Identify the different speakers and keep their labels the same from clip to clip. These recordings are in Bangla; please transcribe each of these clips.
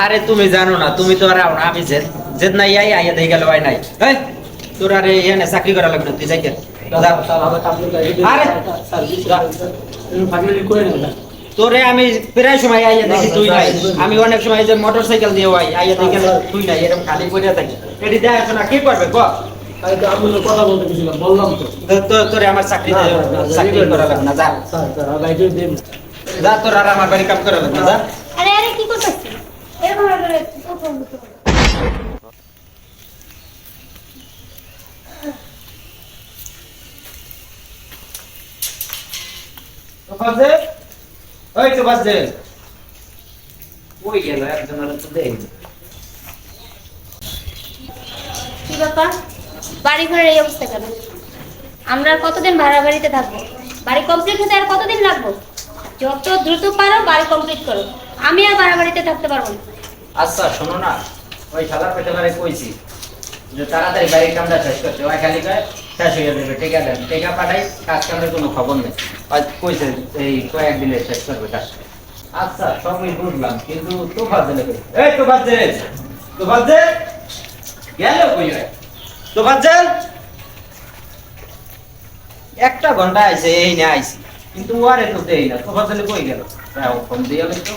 Speaker 1: আরে তুমি জানো না, তুমি তো আর আমি নাই আই আইয়া গেল নাই। তোর আরে চাকরি করা লাগবে তুই যাই তোরে আমি প্রায় সময় আইয়া দেখি, তুই নাই। আমি অনেক সময় যে মোটর সাইকেল দিয়ে আই, আইয়া দেখি, তুই নাই এরকম খালি পড়ে থাকি। এটি না কি করবে, ক?
Speaker 2: কথা বলতে তো।
Speaker 1: তো- তো- আমার চাকরি দে- চাকরি করা লাগবে না যা।
Speaker 2: স্যার স্যার আর গাইডে দেন
Speaker 1: যা তোর আর আমার বাড়ি কাম করা লাগবে না যা।
Speaker 3: আরে আরে কি করতেছিস এরকম ভাবে করে ও ফোন করতে পারে।
Speaker 1: তো বাজে ওই তো বাজে ওই গেল? একজন আর তো দেখ
Speaker 3: কি ব্যাপার? বাড়ি ঘরের এই অবস্থা কেন? আমরা আর কতদিন ভাড়া বাড়িতে থাকব? বাড়ি কমপ্লিট হতে আর কতদিন লাগবো? যত দ্রুত পারো বাড়ি কমপ্লিট করো। আমি আর ভাড়া বাড়িতে থাকতে পারব না।
Speaker 1: আচ্ছা শোনো না। ওই খেলার পেটে বারে কইছি যে তাড়াতাড়ি বাড়ির কামটা শেষ করতে ওই খালি কয় শেষ হয়ে যাবে। টেকা দেন টেকা পাঠাই, কাজ কামের কোনো খবর নেই। আজ কইছে এই কয়েকদিনে শেষ করবে কাজ। আচ্ছা সবই বুঝলাম, কিন্তু তো বাজে লেগে এই তো বাজে তো বাজে গেল কই রে? তো একটা ঘণ্টা আইছে এই না আইছি। কিন্তু ওয়ারে তো দেই না। তো বাজে কই গেল? হ্যাঁ ফোন দিয়ে তো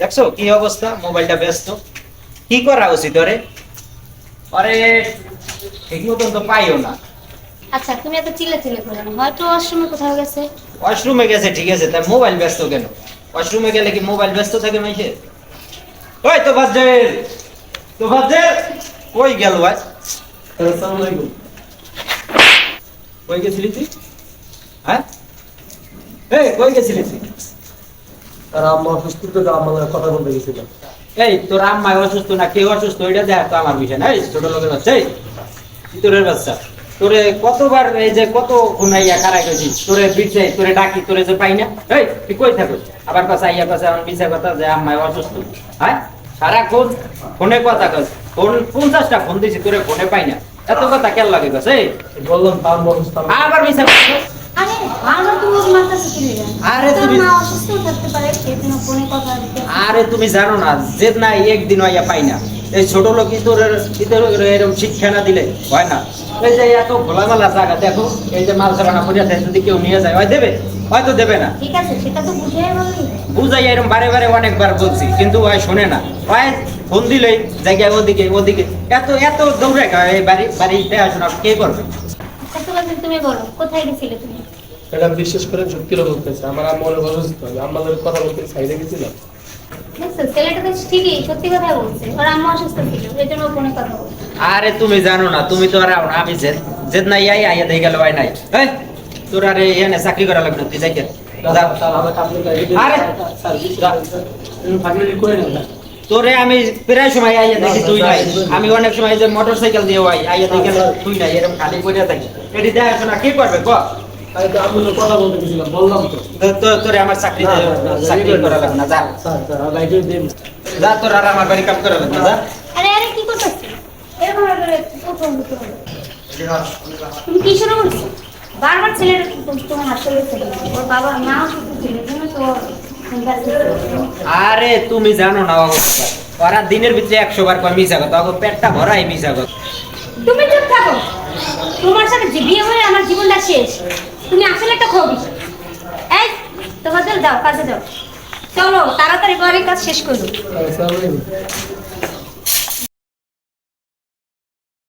Speaker 1: দেখছ কি অবস্থা? মোবাইলটা ব্যস্ত। কি করা উচিত ওরে? আরে ঠিক মতন তো পাইও না।
Speaker 3: আচ্ছা তুমি এত চিল্লে চিল্লে করো না। হয়তো ওয়াশরুমে কোথাও গেছে।
Speaker 1: ওয়াশরুমে গেছে ঠিক আছে। তাই মোবাইল ব্যস্ত কেন? ওয়াশরুমে গেলে কি মোবাইল ব্যস্ত থাকে মাইছে ওই তো বাজে তো বাজে কই গেল ভাই?
Speaker 2: আসসালামু আলাইকুম।
Speaker 1: কই গেছিলি তুই? হ্যাঁ? এই কই গেছিলি তুই?
Speaker 2: আর আম্মা অসুস্থ তো আম্মার কথা বলতে গেছিলাম।
Speaker 1: এই তোর আম্মা অসুস্থ না কেউ অসুস্থ ওইটা দেখ তো আমার বিষয় না। এই ছোট লোকের বাচ্চা এই তোরের বাচ্চা। তোরে কতবার এই যে কত খুনাইয়া খারাই গেছিস তোরে বিছে তোরে ডাকি তোরে যে পাই না। এই তুই কই থাকো আবার কাছে আইয়া কাছে আমার বিছে কথা যে আম্মা অসুস্থ। হ্যাঁ? সারাক্ষণ ফোনে কথা কস। ফোন পঞ্চাশটা ফোন দিছি তোরে ফোনে পাই না। এত কথা কেন লাগে এই?
Speaker 2: বললাম তো আম্মা অসুস্থ আমি-
Speaker 1: আবার মিছা কস।
Speaker 3: আরে বারবার তুমি ওর মাথা শিখিয়ে দেন
Speaker 1: আরে
Speaker 3: তোর
Speaker 1: তুমি-
Speaker 3: মা অসুস্থ থাকতে পারে সেজন্য ফোনে কথা দিতে।
Speaker 1: আরে তুমি জানো না যে না একদিন হইয়া পাই না। এই ছোট লোক ইতরের এরকম শিক্ষা না দিলে হয় না। এই যে এত খোলামেলা জায়গা দেখো এই যে মাল সাবানা পড়িয়া যদি কেউ নিয়ে যায় হয় দেবে? হয়তো দেবে না।
Speaker 3: ঠিক আছে সেটা তো বুঝে
Speaker 1: বুঝাই এরকম বারে বারে অনেকবার বলছি কিন্তু হয় শোনে না। হয় ফোন দিলেই জায়গায় ওদিকে ওদিকে। এত এত দৌড়ে এই বাড়ি বাড়িতে আসুন কে করবে?
Speaker 3: তুমি বলো? কোথায় গেছিলে তুমি?
Speaker 2: এটা বিশ্বাস করেন সত্যি বলতেছে আমার আম্মা অনেক অসুস্থ আমি আম্মাদের কথা বলতে সাইডে গেছিলাম।
Speaker 3: দেখছ ছেলেটা তো ঠিকই সত্যি কথা বলছে। ওর আম্মা অসুস্থ ছিল এই জন্য ও কথা
Speaker 1: আরে তুমি জানো না তুমি তো আর আও না আমি জেদ জেদ নাই আই আইয়া দেই গেল ভাই নাই। এই তোর আরে এনে চাকরি করা লাগবে না, তুই যাই
Speaker 2: করে
Speaker 1: তোরে আমি প্রায় সময় আইয়া দেখি তুই নাই। আমি অনেক সময় যে মোটর সাইকেল দিয়ে আই আইয়া দেখি তুই নাই এরকম খালি পড়ে থাকি। এটি দেখা না কি করবে ক?
Speaker 2: আমি তো আম্মুর কথা বলতে গেছিলাম বললাম তো।
Speaker 1: তো- তো- তোরে আমার চাকরি চাকরি করা লাগবে না যা। যা তোর আর আমার বাড়ি কাম করা লাগবে না যা।
Speaker 3: আরে আরে কি করতেছিস এরকম করে ও ফোন করতে পারে তুমি কি শুরু করছ বারবার ছেলের তোমার হাত চলে ছিল। ওর বাবা মা অসুস্থ ছিল জন্য তো
Speaker 1: আরে তুমি জানো না অবস্থা ওরা দিনের ভিতরে একশো বার কয় মিশা কথা। পেটটা ভরাই মিশা কথা।
Speaker 3: তুমি চুপ থাকো। তোমার সাথে যে বিয়ে হয়ে আমার জীবনটা শেষ। তুমি আসলে একটা খবি এই তোমাদের দাও কাজে দাও। চলো তাড়াতাড়ি বাড়ির কাজ শেষ করো।
Speaker 2: আলাইকুম